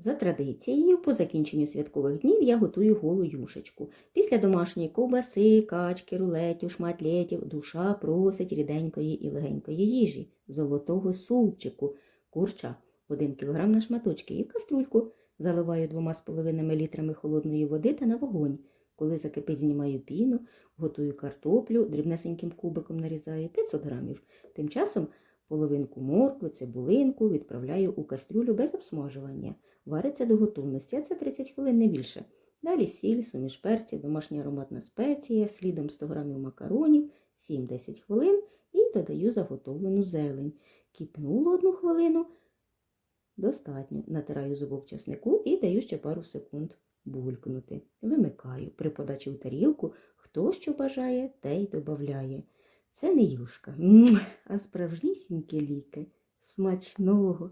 За традицією, по закінченню святкових днів я готую голу юшечку. Після домашньої ковбаси, качки, рулетів, шматлетів душа просить ріденької і легенької їжі, золотого супчику, курча, 1 кг на шматочки і в каструльку. Заливаю двома з половинами літрами холодної води та на вогонь. Коли закипить, знімаю піну, готую картоплю, дрібнесеньким кубиком нарізаю 500 грамів. Тим часом половинку моркви, цибулинку відправляю у кастрюлю без обсмажування. Вариться до готовності, а це 30 хвилин не більше. Далі сіль, суміш перців, домашня ароматна спеція, слідом 100 грамів макаронів, 7-10 хвилин і додаю заготовлену зелень. Кипнуло одну хвилину, достатньо. Натираю зубок часнику і даю ще пару секунд булькнути. Вимикаю. При подачі в тарілку хто що бажає, те й додає. Це не юшка, а справжнісінькі ліки. Смачного!